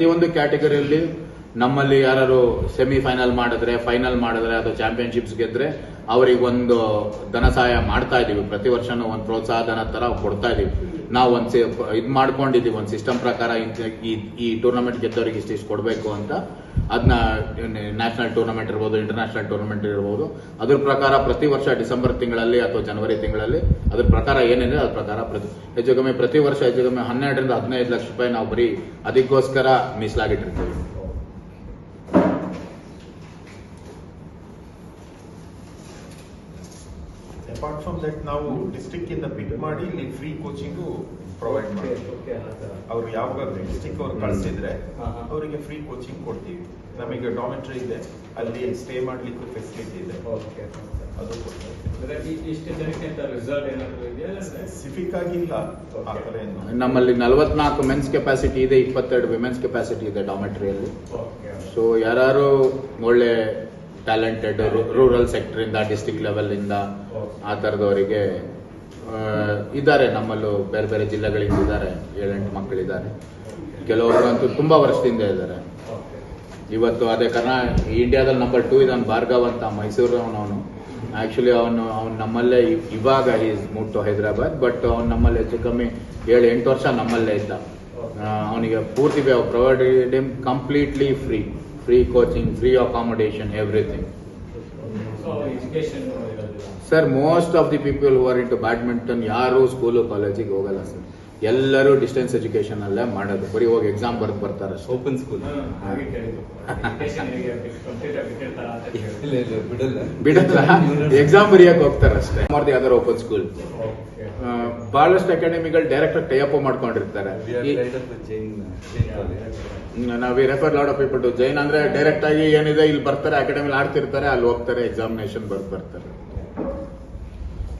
ಪ್ರತಿಯೊಂದು ಕ್ಯಾಟಗರಿಯಲ್ಲಿ ನಮ್ಮಲ್ಲಿ ಯಾರು ಸೆಮಿ ಫೈನಲ್ ಮಾಡಿದ್ರೆ ಫೈನಲ್ ಮಾಡಿದ್ರೆ ಅಥವಾ ಚಾಂಪಿಯನ್ಶಿಪ್ಸ್ ಗೆದ್ರೆ ಅವ್ರಿಗೆ ಒಂದು ಧನ ಸಹಾಯ ಮಾಡ್ತಾ ಇದೀವಿ. ಪ್ರತಿ ವರ್ಷನೂ ಒಂದು ಪ್ರೋತ್ಸಾಹ ಧನ ತರ ಕೊಡ್ತಾ ಇದೀವಿ. ನಾವು ಒಂದು ಇದು ಮಾಡ್ಕೊಂಡಿದೀವಿ. ಒಂದು ಸಿಸ್ಟಮ್ ಪ್ರಕಾರ ಈ ಈ ಟೂರ್ನಮೆಂಟ್ ಗೆದ್ದವರಿಗೆ ಇಷ್ಟಿಷ್ಟು ಕೊಡಬೇಕು ಅಂತ ಅದನ್ನ ನ್ಯಾಷನಲ್ ಟೂರ್ನಮೆಂಟ್ ಇರ್ಬೋದು ಇಂಟರ್ನ್ಯಾಷನಲ್ ಟೂರ್ನಮೆಂಟ್ ಇರ್ಬೋದು. ಅದ್ರ ಪ್ರಕಾರ ಪ್ರತಿ ವರ್ಷ ಡಿಸೆಂಬರ್ ತಿಂಗಳಲ್ಲಿ ಅಥವಾ ಜನವರಿ ತಿಂಗಳಲ್ಲಿ ಅದ್ರ ಪ್ರಕಾರ ಏನಿದೆ, ಅದ್ರ ಪ್ರಕಾರ ಪ್ರತಿ ಹೆಚ್ಚು ಕಮ್ಮಿ ಪ್ರತಿ ವರ್ಷ ಹೆಚ್ಚು ಕಮ್ಮಿ ಹನ್ನೆರಡರಿಂದ ಹದಿನೈದು ಲಕ್ಷ ರೂಪಾಯಿ ನಾವು ಬರೀ ಅದಕ್ಕೋಸ್ಕರ ಮೀಸಲಾಗಿಟ್ಟಿರ್ತೀವಿ. ಅಪಾರ್ಟ್ ಫ್ರಮ್ ದಟ್ ನಾವು ಡಿಸ್ಟ್ರಿಕ್ಟ್ ಇಂದ ಪಿಕ್ ಮಾಡಿ ಇಲ್ಲಿ ಫ್ರೀ ಕೋಚಿಂಗು ಪ್ರೊವೈಡ್ ಮಾಡ್ತೀವಿ ಅವರು ಯಾವಾಗ ಡಿಸ್ಟಿಕ್ ಅವ್ರು ಕಳಿಸಿದ್ರೆ. ಅವರಿಗೆ ಫ್ರೀ ಕೋಚಿಂಗ್ ಕೊಡ್ತೀವಿ. ನಮಗೆ ಡಾಮೆಟ್ರಿ ಇದೆ. ಅಲ್ಲಿ ಸ್ಟೇ ಮಾಡ್ಲಿಕ್ಕೂ ಫೆಸಿಲಿಟಿ ಇದೆ. ಅದು ಇಷ್ಟು ಜನಕ್ಕೆ ಅಂತ ರಿಸಲ್ಟ್ ಏನಾದ್ರು ಇದೆಯಾ? ಸ್ಪೆಸಿಫಿಕ್ ಆಗಿ ಇಲ್ಲ. ಆ ಥರ ಏನು? ನಮ್ಮಲ್ಲಿ ನಲವತ್ನಾಲ್ಕು ಮೆನ್ಸ್ ಕೆಪಾಸಿಟಿ ಇದೆ ಇಪ್ಪತ್ತೆರಡು ವಿಮೆನ್ಸ್ ಕೆಪಾಸಿಟಿ ಇದೆ ಡಾಮೆಟ್ರಿಯಲ್ಲಿ ಓಕೆ ಸೊ ಯಾರು ಒಳ್ಳೆ ಟ್ಯಾಲೆಂಟೆಡ್ ರೂರಲ್ ಸೆಕ್ಟರ್ ಇಂದ ಡಿಸ್ಟಿಕ್ ಲೆವೆಲ್ ಇಂದ ಆ ತರದವರಿಗೆ ಇದ್ದಾರೆ ನಮ್ಮಲ್ಲೂ ಬೇರೆ ಬೇರೆ ಜಿಲ್ಲೆಗಳಿಂದ ಇದ್ದಾರೆ, ಏಳೆಂಟು ಮಕ್ಕಳಿದ್ದಾರೆ. ಕೆಲವರು ಅಂತೂ ತುಂಬಾ ವರ್ಷದಿಂದ ಇದ್ದಾರೆ. ಇವತ್ತು ಅದೇ ಕರ್ನಾ ಇಂಡಿಯಾದಲ್ಲಿ ನಂಬರ್ ಟೂ ಇದ್ದಾನೆ ಭಾರ್ಗವ್ ಅಂತ ಮೈಸೂರು ಅವನು. ಆಕ್ಚುಲಿ ಅವನು, ಅವ್ನು ನಮ್ಮಲ್ಲೇ ಇವಾಗ is moved to Hyderabad but ಅವ್ನು ನಮ್ಮಲ್ಲಿ ಹೆಚ್ಚು ಕಮ್ಮಿ ಏಳು, ಎಂಟು ವರ್ಷ ನಮ್ಮಲ್ಲೇ ಇದ್ದ. ಅವನಿಗೆ ಪೂರ್ತಿ provided him completely free free coaching free accommodation everything so education ಇರೋದಿಲ್ಲ sir most of the people who are into badminton ಯಾರು ಸ್ಕೂಲು ಕಾಲೇಜಿಗೆ ಹೋಗಲ್ಲ ಸರ್ ಎಲ್ಲರೂ ಡಿಸ್ಟೆನ್ಸ್ ಎಜುಕೇಶನ್ ಅಲ್ಲೇ ಮಾಡೋದು. ಬರೀ ಹೋಗಿ ಎಕ್ಸಾಮ್ ಬರ್ದು ಬರ್ತಾರೆ ಓಪನ್ ಸ್ಕೂಲ್ ಬಿಡಲ್ಲ. ಬಿಡಲ್ಲ? ಎಕ್ಸಾಮ್ ಬರೆಯಕ್ಕೆ ಹೋಗ್ತಾರೆ ಅಷ್ಟೇ. ಮಾಡ್ತೀವಿ ಯಾವ್ದಾರು ಓಪನ್ ಸ್ಕೂಲ್ ಓಕೆ ಬಹಳಷ್ಟು ಅಕಾಡೆಮಿಗಳು ಡೈರೆಕ್ಟ್ ಆಗಿ ಟೈಅಪ್ ಮಾಡ್ಕೊಂಡಿರ್ತಾರೆ. ನಾವು refer lot of people to join ಅಂದ್ರೆ ಡೈರೆಕ್ಟ್ ಆಗಿ ಏನಿದೆ ಇಲ್ಲಿ ಬರ್ತಾರೆ ಅಕಾಡೆಮಿಲಿ ಆಡ್ತಿರ್ತಾರೆ ಅಲ್ಲಿ ಹೋಗ್ತಾರೆ ಎಕ್ಸಾಮಿನೇಷನ್ ಬರ್ದು ಬರ್ತಾರೆ.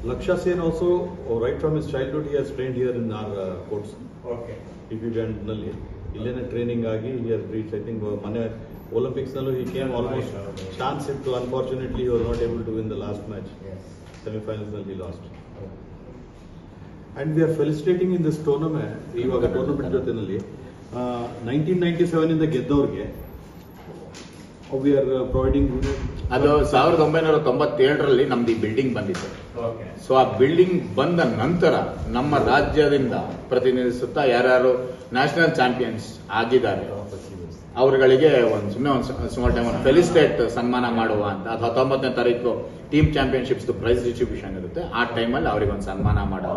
Laksha Sen also, uh, right from his childhood, he has trained here in our uh, courts. Okay. If you went ನಲ್ಲಿ ಇಲ್ಲೇನೆ ಟ್ರೈನಿಂಗ್ ಆಗಿ he has reached, I think, uh, ಮೊನ್ನೆ ಒಲಿಂಪಿಕ್ಸ್ ನಲ್ಲೂ he came almost chance to, unfortunately, he was not able to win the last match. Yes. Semi-finals ನಲ್ಲಿ he lost. And we are felicitating in this tournament, ಇವಾಗ tournament, ಜೊತೆನಲ್ಲಿ nineteen in the ಇಂದ ಗೆದ್ದವ್ರಿಗೆ we are providing ಅದು ಸಾವಿರದ ಒಂಬೈನೂರ ತೊಂಬತ್ತೇಳರಲ್ಲಿ ನಮ್ದು ಈ building ಬಂದಿತ್ತು. ಓಕೆ ಸೊ ಆ ಬಿಲ್ಡಿಂಗ್ ಬಂದ ನಂತರ ನಮ್ಮ ರಾಜ್ಯದಿಂದ ಪ್ರತಿನಿಧಿಸುತ್ತಾ ಯಾರ್ಯಾರು ನ್ಯಾಷನಲ್ ಚಾಂಪಿಯನ್ಸ್ ಆಗಿದ್ದಾರೆ ಅವರುಗಳಿಗೆ ಒಂದು ಸುಮ್ಮನೆ ಒಂದು ಸುಮಾರು ಟೈಮ್ ಒಂದು ಫೆಲಿಸ್ಟೇಟ್ ಸನ್ಮಾನ ಮಾಡುವ ಅಂತ. ಅದು ಹತ್ತೊಂಬತ್ತನೇ ತಾರೀಕು ಟೀಮ್ ಚಾಂಪಿಯನ್ಶಿಪ್ಸ್ ಪ್ರೈಸ್ ಡಿಸ್ಟ್ರಿಬ್ಯೂಷನ್ ಇರುತ್ತೆ. ಆ ಟೈಮಲ್ಲಿ ಅವರಿಗೆ ಒಂದು ಸನ್ಮಾನ ಮಾಡುವ.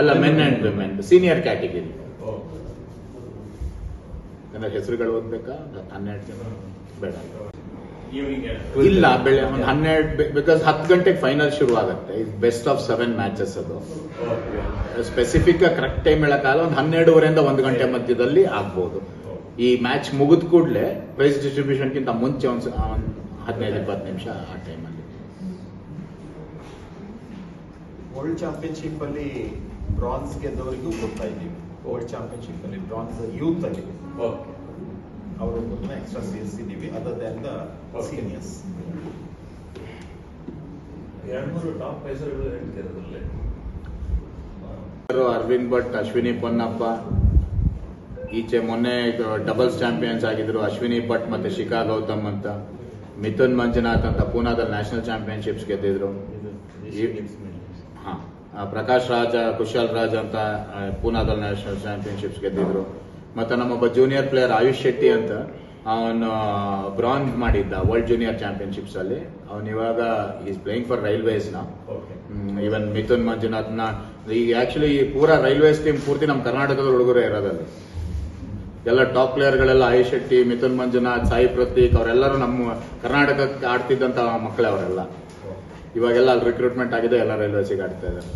ಅಲ್ಲ men and women senior category ಅಂದ್ರೆ ಹೆಸರುಗಳು ಓದ್ಬೇಕಾ? ಹನ್ನೆರಡು ಜನ? ಬೇಡ. ಇಲ್ಲ ಬೆಳೆ ಒಂದು ಹನ್ನೆರಡು ಬಿಕಾಸ್ ಹತ್ತು ಗಂಟೆಗೆ ಫೈನಲ್ ಶುರು ಆಗುತ್ತೆ ಬೆಸ್ಟ್ ಆಫ್ ಸೆವೆನ್ ಮ್ಯಾಚಸ್ ಅದು. ಓಕೆ ಸ್ಪೆಸಿಫಿಕ್ ಕರೆಕ್ಟ್ ಟೈಮ್ ಹೇಳಕ್ಕಾಗಲ್ಲ ಒಂದು ಹನ್ನೆರಡುವರೆಯಿಂದ ಒಂದು ಗಂಟೆ ಮಧ್ಯದಲ್ಲಿ ಆಗ್ಬೋದು. ಈ ಮ್ಯಾಚ್ ಮುಗಿದ ಕೂಡಲೇ ಪ್ರೈಸ್ ಡಿಸ್ಟ್ರಿಬ್ಯೂಷನ್ಗಿಂತ ಮುಂಚೆ ಒಂದು ಹದಿನೈದು ಇಪ್ಪತ್ತು ನಿಮಿಷ ಆ ಟೈಮಲ್ಲಿ ವರ್ಲ್ಡ್ ಚಾಂಪಿಯನ್ಶಿಪ್ ಅಲ್ಲಿ ಬ್ರಾನ್ಸ್ ಗೆದ್ದವರಿಗೂ ಕೊಡ್ತಾ ಇದ್ದೀವಿ ವರ್ಲ್ಡ್ ಚಾಂಪಿಯನ್ಶಿಪ್ ಅಲ್ಲಿ ಬ್ರಾನ್ಸ್ ಯೂತ್ ಅಲ್ಲಿ. ಓಕೆ ಅವರು ಎಕ್ಸ್ಟ್ರಾ ಸೇರಿಸಿದ್ದೀವಿ ಅದರ್ ದ್ಯಾನ್ ದ. ಸೀನಿಯರ್ಸ್ ಎರಡು ಮೂರು ಟಾಪ್ ಹೆಸರುಗಳು ಹೇಳ್ತಿರೋದ್ರಲ್ಲಿ ಅರವಿಂದ್ ಭಟ್ ಅಶ್ವಿನಿ ಪೊನ್ನಪ್ಪ ಈಚೆ ಮೊನ್ನೆ ಡಬಲ್ಸ್ ಚಾಂಪಿಯನ್ಸ್ ಆಗಿದ್ರು ಅಶ್ವಿನಿ ಭಟ್ ಮತ್ತೆ ಶಿಖಾ ಗೌತಮ್ ಅಂತ. ಮಿಥುನ್ ಮಂಜುನಾಥ್ ಅಂತ ಪೂನಾದಲ್ಲಿ ನ್ಯಾಷನಲ್ ಚಾಂಪಿಯನ್ಶಿಪ್ಸ್ ಗೆದ್ದಿದ್ರು. ಹಾ. ಆ, ಪ್ರಕಾಶ್ ರಾಜ ಕುಶಾಲ್ ರಾಜ್ ಅಂತ ಪೂನಾದ ಪೂನಾದಲ್ಲಿ ನ್ಯಾಷನಲ್ ಚಾಂಪಿಯನ್ಶಿಪ್ಸ್ ಗೆದ್ದಿದ್ರು. ಮತ್ತೆ ನಮ್ಮೊಬ್ಬ ಜೂನಿಯರ್ ಪ್ಲೇಯರ್ ಆಯುಷ್ ಶೆಟ್ಟಿ ಅಂತ ಅವನು ಬ್ರಾಂಜ್ ಮಾಡಿದ್ದ ವರ್ಲ್ಡ್ ಜೂನಿಯರ್ ಚಾಂಪಿಯನ್ಶಿಪ್ಸ್ ಅಲ್ಲಿ. ಅವನು ಇವಾಗ ಈಸ್ ಪ್ಲೇಯಿಂಗ್ ಫಾರ್ ರೈಲ್ವೇಸ್ನ ಈವನ್ ಮಿಥುನ್ನ ಈಗ ಆಕ್ಚುಲಿ ಪೂರಾ ರೈಲ್ವೇಸ್ ಟೀಮ್ ಪೂರ್ತಿ ನಮ್ಮ ಕರ್ನಾಟಕದ ಹುಡುಗರೇ ಇರೋದಲ್ಲಿ. ಎಲ್ಲ ಟಾಪ್ ಪ್ಲೇಯರ್ಗಳೆಲ್ಲ ಆಯುಷ್ ಶೆಟ್ಟಿ ಮಿಥುನ್ ಮಂಜುನಾಥ್ ಸಾಯಿ ಪ್ರತೀಕ್ ಅವರೆಲ್ಲರೂ ನಮ್ಮ ಕರ್ನಾಟಕಕ್ಕೆ ಆಡ್ತಿದ್ದಂತ ಮಕ್ಕಳೇ ಅವರೆಲ್ಲ. ಇವಾಗೆಲ್ಲ ಅಲ್ಲಿ ರಿಕ್ರೂಟ್ಮೆಂಟ್ ಆಗಿದೆ ಎಲ್ಲ ರೈಲ್ವೇಸಿಗೆ ಆಡ್ತಾ ಇದ್ದಾರೆ.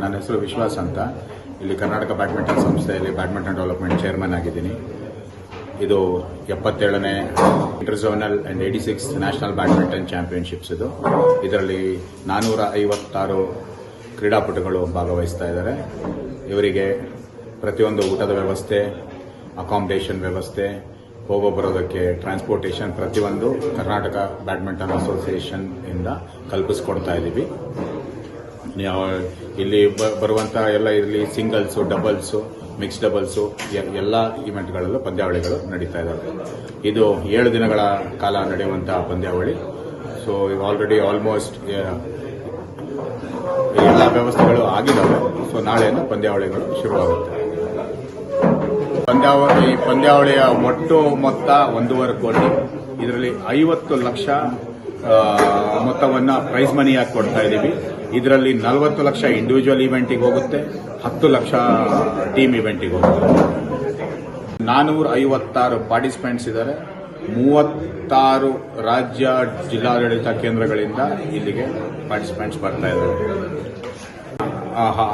ನನ್ನ ಹೆಸರು ವಿಶ್ವಾಸ್ ಅಂತ. ಇಲ್ಲಿ ಕರ್ನಾಟಕ ಬ್ಯಾಡ್ಮಿಂಟನ್ ಸಂಸ್ಥೆಯಲ್ಲಿ ಬ್ಯಾಡ್ಮಿಂಟನ್ ಡೆವಲಪ್ಮೆಂಟ್ ಚೇರ್ಮನ್ ಆಗಿದ್ದೀನಿ. ಇದು ಎಪ್ಪತ್ತೇಳನೇ inter zonal and eighty six national badminton championships ಇದು. ಇದರಲ್ಲಿ ನಾನ್ನೂರ ಐವತ್ತಾರು ಕ್ರೀಡಾಪಟುಗಳು ಭಾಗವಹಿಸ್ತಾ ಇದ್ದಾರೆ. ಇವರಿಗೆ ಪ್ರತಿಯೊಂದು ಊಟದ ವ್ಯವಸ್ಥೆ ಅಕಾಮಡೇಷನ್ ವ್ಯವಸ್ಥೆ, ಹೋಗೋ ಬರೋದಕ್ಕೆ ಟ್ರಾನ್ಸ್ಪೋರ್ಟೇಷನ್ ಪ್ರತಿಯೊಂದು ಕರ್ನಾಟಕ ಬ್ಯಾಡ್ಮಿಂಟನ್ ಅಸೋಸಿಯೇಷನ್ ಇಂದ ಕಲ್ಪಿಸ್ಕೊಡ್ತಾ ಇದ್ದೀವಿ ಇಲ್ಲಿ ಬ- ಬರುವಂತ ಎಲ್ಲ ಇರಲಿ ಸಿಂಗಲ್ಸು ಡಬಲ್ಸು ಮಿಕ್ಸ್ ಡಬಲ್ಸು ಎಲ್ಲ ಇವೆಂಟ್ಗಳಲ್ಲೂ ಪಂದ್ಯಾವಳಿಗಳು ನಡೀತಾ ಇದ್ದಾವೆ ಇದು ಏಳು ದಿನಗಳ ಕಾಲ ನಡೆಯುವಂತಹ ಪಂದ್ಯಾವಳಿ. ಸೊ ಆಲ್ರೆಡಿ ಆಲ್ಮೋಸ್ಟ್ ಎಲ್ಲ ವ್ಯವಸ್ಥೆಗಳು ಆಗಿದ್ದಾವೆ ಸೊ ನಾಳೆಯಿಂದ ಪಂದ್ಯಾವಳಿಗಳು ಶುರುವಾಗುತ್ತೆ. ಪಂದ್ಯಾವಳಿ ಪಂದ್ಯಾವಳಿಯ ಒಟ್ಟು ಮೊತ್ತ ಒಂದೂವರೆ ಕೋಟಿ. ಇದರಲ್ಲಿ ಐವತ್ತು ಲಕ್ಷ ಮೊತ್ತವನ್ನ ಪ್ರೈಸ್ ಮನಿಯಾಗಿ ಕೊಡ್ತಾ ಇದ್ದೀವಿ ಇದರಲ್ಲಿ ನಲವತ್ತು ಲಕ್ಷ ಇಂಡಿವಿಜುವಲ್ ಇವೆಂಟಿಗೆ ಹೋಗುತ್ತೆ ಹತ್ತು ಲಕ್ಷ ಟೀಮ್ ಇವೆಂಟಿಗೆ ಹೋಗುತ್ತೆ. ನಾನೂರ ಐವತ್ತಾರು ಪಾರ್ಟಿಸಿಪೆಂಟ್ಸ್ ಇದ್ದಾರೆ. ಮೂವತ್ತಾರು ರಾಜ್ಯ ಜಿಲ್ಲಾಡಳಿತ ಕೇಂದ್ರಗಳಿಂದ ಇಲ್ಲಿಗೆ ಪಾರ್ಟಿಸಿಪೆಂಟ್ಸ್ ಬರ್ತಾ ಇದ್ದಾರೆ.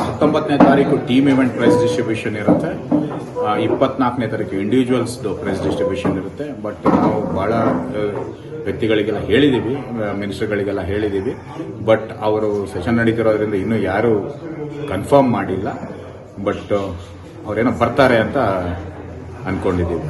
ಹತ್ತೊಂಬತ್ತನೇ ತಾರೀಕು ಟೀಮ್ ಇವೆಂಟ್ ಪ್ರೈಸ್ ಡಿಸ್ಟ್ರಿಬ್ಯೂಷನ್ ಇರುತ್ತೆ. ಇಪ್ಪತ್ನಾಲ್ಕನೇ ತಾರೀಕು ಇಂಡಿವಿಜುವಲ್ಸ್ದು ಪ್ರೈಸ್ ಡಿಸ್ಟ್ರಿಬ್ಯೂಷನ್ ಇರುತ್ತೆ. ಬಟ್ ನಾವು ಆ, ವ್ಯಕ್ತಿಗಳಿಗೆಲ್ಲ ಹೇಳಿದ್ದೀವಿ ಮಿನಿಸ್ಟರ್ಗಳಿಗೆಲ್ಲ ಹೇಳಿದ್ದೀವಿ ಬಟ್ ಅವರು ಸೆಷನ್ ನಡೀತಿರೋದ್ರಿಂದ ಇನ್ನೂ ಯಾರು ಕನ್ಫರ್ಮ್ ಮಾಡಿಲ್ಲ. ಬಟ್ ಅವರೇನೋ ಬರ್ತಾರೆ ಅಂತ ಅನ್ಕೊಂಡಿದ್ದೀವಿ.